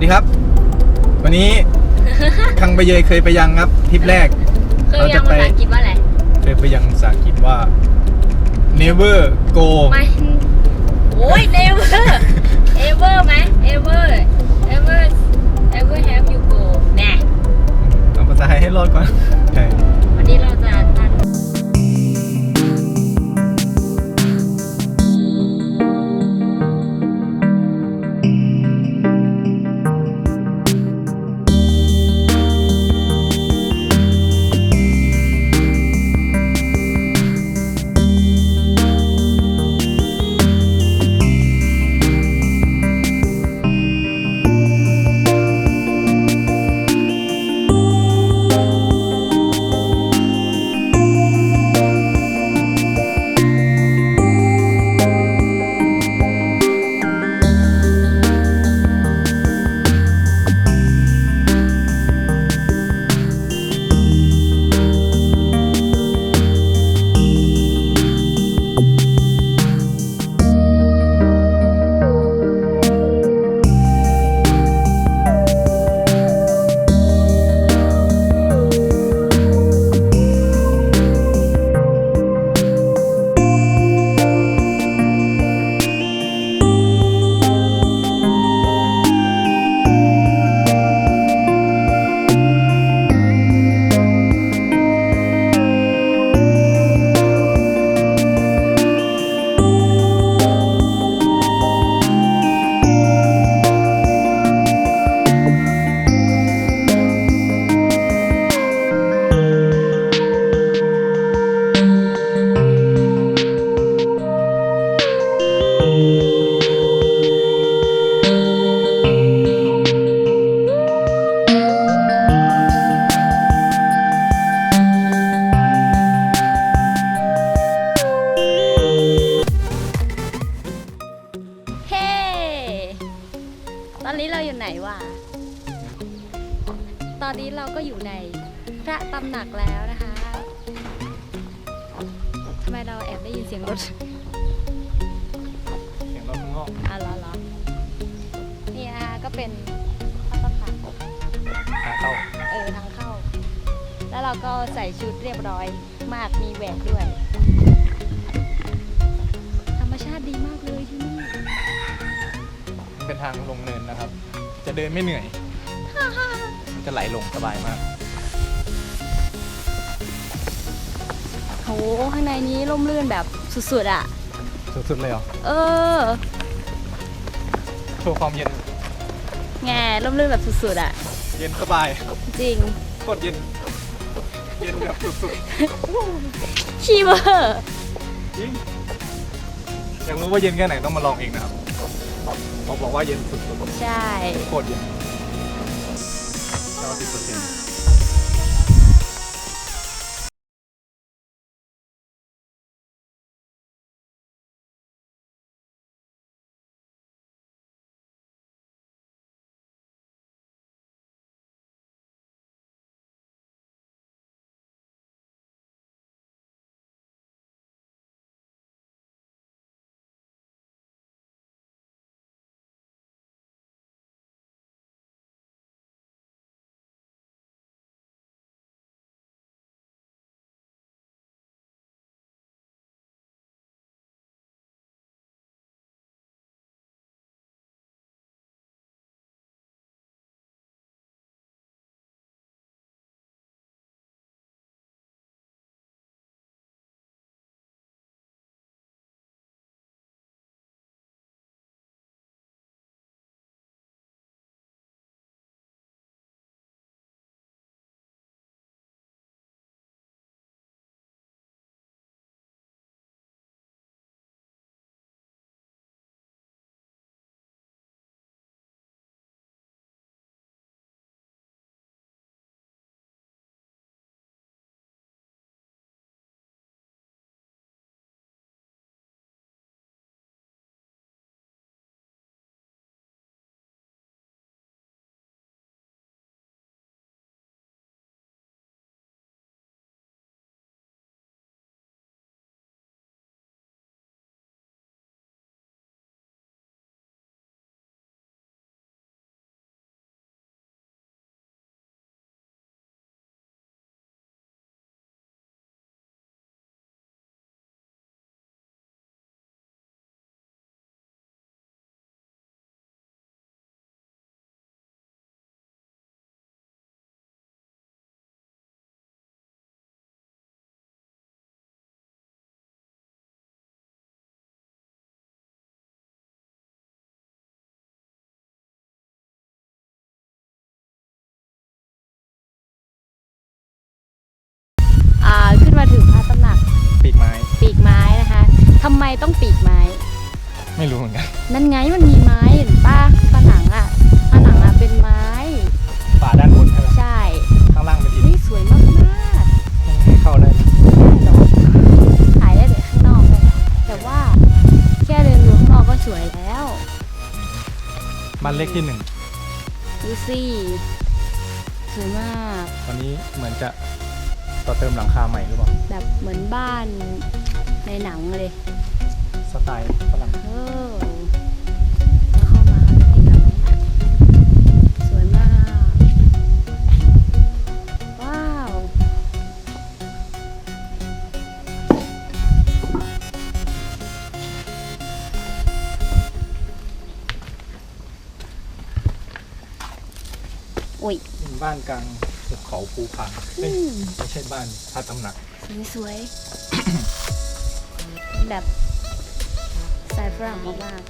วัสดีครับ วันนี้ คังไปเยยเคยไปยังครับทริปแรก เคยยังภาษาอังกฤษว่าอะไรเคยไปยังภาษาอังกฤษว่า never go ไม่โอ้ย never ever ไหม ever ever ever have you go แน่เอาภาษาไทยให้รอดก่อนใช่ แล้วเราก็ใส่ชุดเรียบร้อยมากมีแหวนด้วย ธรรมชาติดีมากเลยที่นี่มันเป็นทางลงเนินนะครับ จะเดินไม่เหนื่อย มันจะไหลลงสบายมาก โหข้างในนี้ร่มรื่นแบบสุดๆอะ สุดๆเลยเหรอ เออโชว์ความเย็น แง่ร่มรื่นแบบสุดๆอะ เย็นสบาย จริงโคตรเย็นเย็น แบบสุดชีเวอร์ๆจริงอยากรู้ว่าเย็นแค่ไหนต้องมาลองเองนะครับเขาบอกว่าเย็นสุดใช่ๆโคตรเย็น90% ทำไมต้องปีกไม้ ไม่รู้เหมือนกันนั่นไงมันมีไม้เห็นป้าผนังอะผนังอะเป็นไม้ ฝาด้านบนใช่ไหมใช่ข้างล่างเป็นอิฐนี่สวยมากมากให้เข้าได้ๆหรอถ่ายได้แต่ข้างนอกเลยแต่ว่าแค่เดินดูข้างนอกก็สวยแล้วบ้านเล็กที่หนึ่งดูสิสวยมาก ตอนนี้เหมือนจะต่อเติมหลังคาใหม่หรือเปล่า แบบเหมือนบ้าน ในหนังเลยสไตล์ฝรั่งเออแล้วเข้ามาเขาจะตีหลังสวยมาก ว้าว อุ้ย เป็นบ้านกลางภูเขาภูพานเอ้ยอืมไม่ใช่บ้านพระตำหนัก สวยๆ แบบสายฝรั่งมาก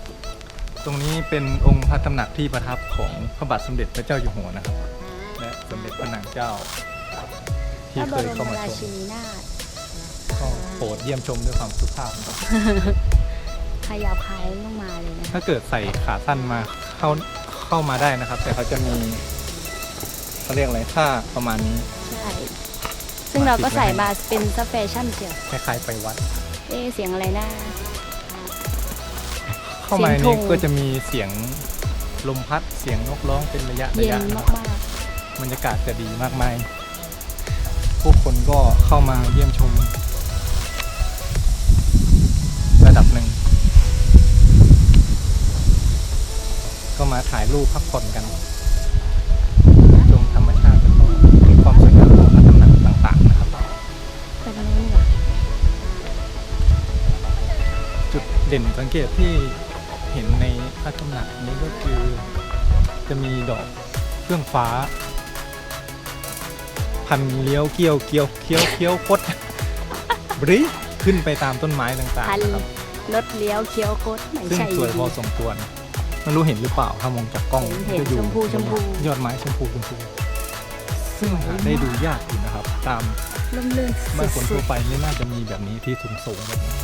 ตรงนี้เป็นองค์พระตำหนักที่ประทับของพระบาทสมเด็จพระเจ้าอยู่หัวนะครับ และสมเด็จพระนางเจ้า ๆที่พระเคบยรเข้ามมาราชชิมนีนาถก็โปรดเยี่ยมชมด้วยความสุภาพนะครับขยับคายต้องมาเลยนะ ถ้าเกิดใส่ขาสั้นมาเข้าเข้ามาได้นะครับ แต่เขาจะมีเขาเรียกอะไรค่าประมาณนี้ ใช่ ซึ่งเราก็ใส่มาเป็นซับแฟชั่นเชียวคล้ายๆไปวัด เอ๊ะเสียงอะไรนะ เข้ามาในเสียงธนี้งก็จะมีเสียงลมพัดเสียงนกร้องเป็นระยะระเย็ยะนนะมาครับกบรรยากาศจะดีมากมายผู้คนก็เข้ามาเยี่ยมชม ระดับหนึ่ง ก็มาถ่ายรูปพักผ่อนกัน เด่นสังเกตที่เห็นในพระตำหนักนี้ก็คือจะมีดอกเครื่องฟ้า พันเลี้ยวเกี้ยวเกี้ยวเคี้ยวเคี้ยวคดบริขึ้นไปตามต้นไม้ต่างพันๆนะครับ รถเลี้ยวเคี้ยวโคตรไม่ซึ่งใช่ สวยพอสมควรไม่รู้เห็นหรือเปล่าถ้ามองจากกล้องเห็นจะอยู่ชมพูชมพู ยอดไม้ชมพูชมพูซึ่งหาได้ดูยากอยู่นะครับ ตามล่มลื่นบ้านคนสุทั่วดไปไม่น่าจะมีแบบนี้ที่สูงสูงๆแบบนี้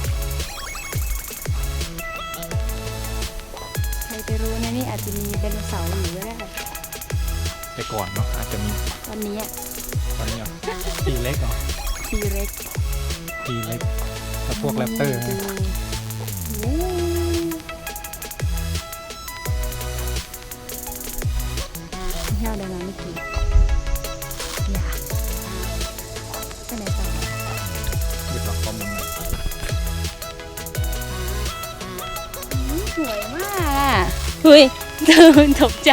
ไปรู้นะนี่อาจจะมีไดโนเสาร์อยู่ก็ได้ แต่ก่อนเนาะอาจจะมีวันนี้ตอนนี้อะทีเล็กเหรอทีเร็กทีเล็กแล้วพวกแรปเตอร์นะเที่ยวเดินมาไม่กี่ เฮ้ยตกใจ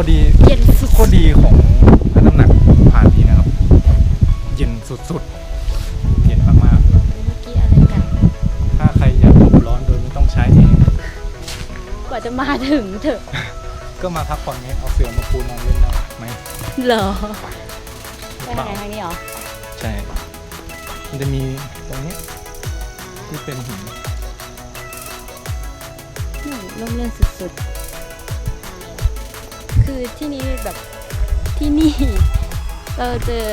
ข้อดีๆเย็นสุดข้อดีของพระตำหนักผ่านนี้นะครับ เย็นสุดๆ เย็นมากเมื่อกี้อะไรกัน ๆ ถ้าใครอยากหลบร้อนโดยไม่ต้องใช้แอร์กว่าจะมาถึงเถอะก็มาพักผ่อนไงเอาเสื่อมาปูนอนเล่นได้ไหมเหรอหไปรือเปทางล่าไหนทางนี้เหรอใช่มันจะมีตรงนี้ที่เป็นหิน นี่ร่มรื่นสุดๆ คือที่นี้แบบที่นี่ เราเจอ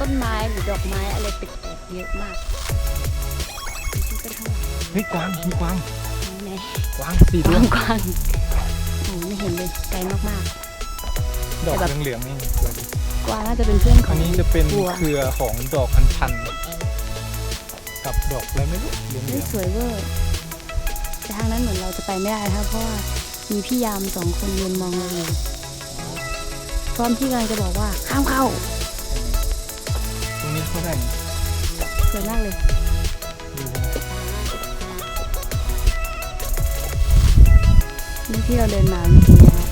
ต้นไม้หรือดอกไม้อะไรแปลกๆเยอะมากที่เป็นข้างหลังเฮ้ยกวางมีกวางไหนกวางสี่ๆกตัวว้างกว้างโอ้ไม่เห็นเลยไกลมาก ดอกแต่แบบเหลืองๆนี่สวยดีๆ กวางน่าจะเป็นเพื่อนขอัอนงนี้จะเป็นวัวเครือของดอกอัญชันกับดอกอะไรไม่รู้เหลืเฮ้ยองสวยเวอร์แต่ทางนั้นเหมือนเราจะไปไม่ได้นะคะเพราะว่ามีพี่ยามสองคนยืนมองเราอยู่ พร้อมที่กำลังจะบอกว่าข้ามเข้า ตรงนี้เข้าได้สวยมากเลย นี่ที่เราเดินมาเมื่กี้นะ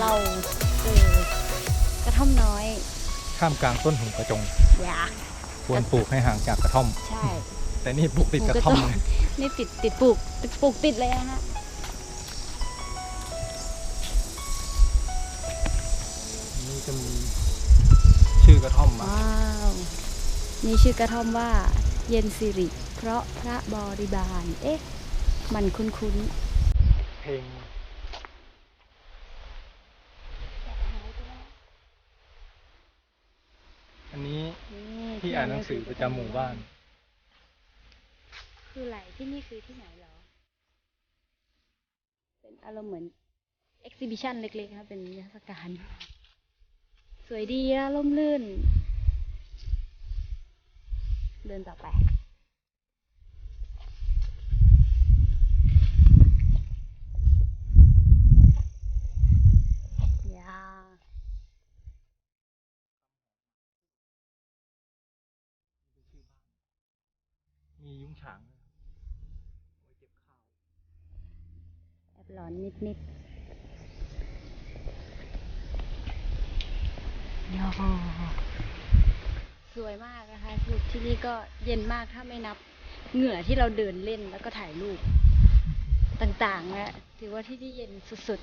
เราเจอกระท่อมน้อยข้ามกลางต้นหงกระจงควรปลูกให้ห่างจากกระท่อม ใช่ แต่นี่ปลูกติดกระท่อมเลย นี่ติดติดปลูกปลูกติดเลยนะฮะนี่จะมีชื่อกระท่อมมาว้าวมีชื่อกระท่อมว่า เย็นสิริ เพราะพระบริบาล เอ๊ะ มันคุ้นเพลงอันนี้ๆนี่ที่อ่านหนังสือประจำหมู่บ้าน คือไหลที่นี่คือที่ไหนเหรอ เป็นอารมณ์เหมือนเอ็กซิบิชันเล็กๆครับเป็นนิทรรศการ สวยดีอะร่มรื่น เดินต่อไปยามียุ้งฉางด้วยไว้เก็บข้าว แอบ หลอนนิดๆยอสวยมากนะคะคือที่นี่ก็เย็นมากถ้าไม่นับเหงื่อที่เราเดินเล่นแล้วก็ถ่ายรูปต่างๆนะถือว่าที่นี่เย็นสุด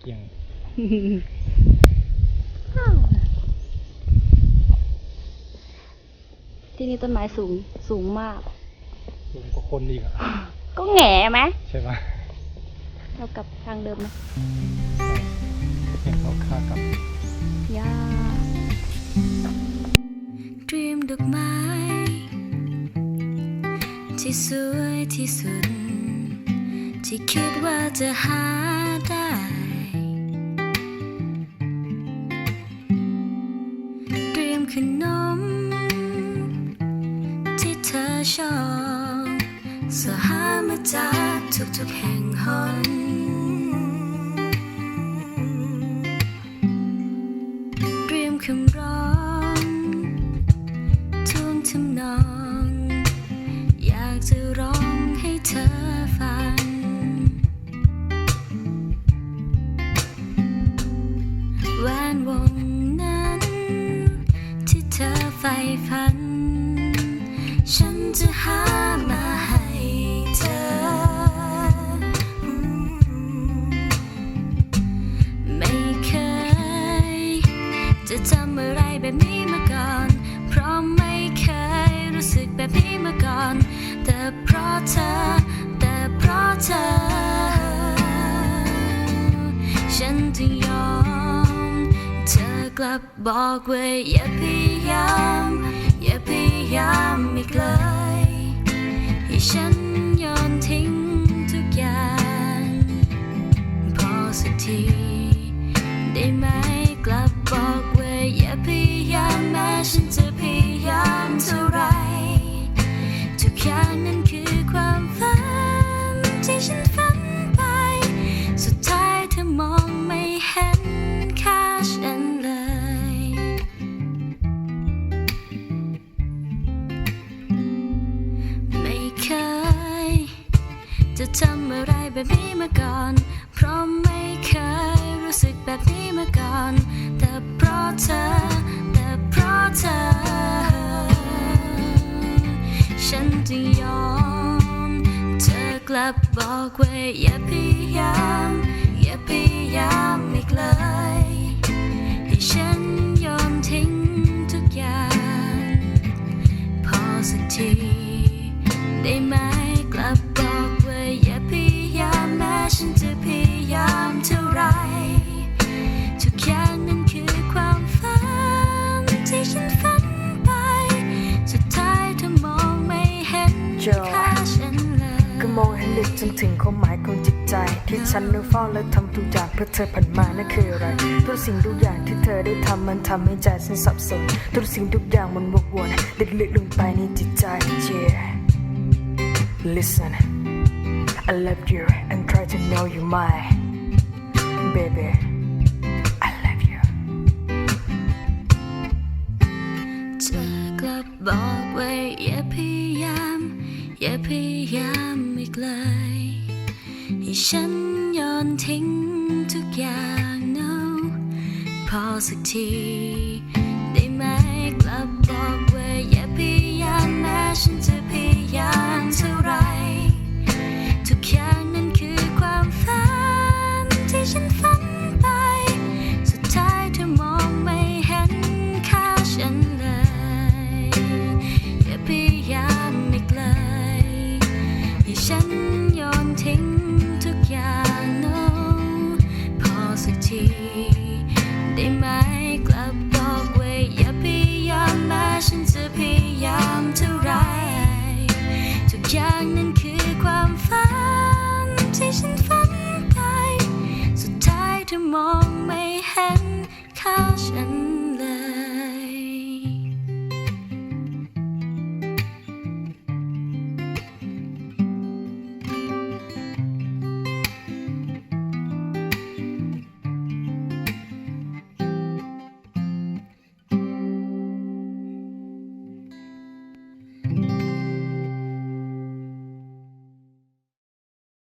เกี่ยง ๆ ที่นี่ต้นไม้สูงสูงมาก สูงกว่าคนอีกอะก็แหง่ไหมใช่ปะเรากลับทางเดิมไหมเห็นเขาฆ่ากับย่าเตรียมดอกไม้ ที่สวยที่สุด ที่คิดว่าจะหา ทุกๆแห่งหนเตรียมคำร้องท่วงทำนอง อยากจะร้องให้เธอฟังแหวนวงนั้นที่เธอใฝ่ฝัน ฉันจึงยอม เธอกลับบอกว่าอย่าพยายาม อย่าพยายามอีกเลยให้ฉันโยนทิ้งทุกอย่าง พอสักที ได้ไหมกลับบอกว่าอย่าพยายามแม้ฉันจะพยายามเท่าไรทุกอย่างนั้นคือความฝันที่ฉัน แบบนี้มาก่อน เพราะไม่เคยรู้สึกแบบนี้มาก่อน แต่เพราะเธอ แต่เพราะเธอ ฉันจึงยอม เธอกลับบอกว่าอย่าพยายาม อย่าพยายามอีกเลย ฉันนึกเฝ้าและทำทุกอย่างเพื่อเธอผ่านมานั่นคืออะไร ทุกสิ่งทุกอย่างที่เธอได้ทำมันทำให้ใจฉันสับสน ทุกสิ่งทุกอย่างมันวกวนลึกๆลงไปในจิตใจ yeah listen I love you and try to know you my baby I love you เธอกลับบอกว่าอย่าพยายาม อย่าพยายามอีกเลยให้ฉัน โยนทิ้งทุกอย่าง no พอสักที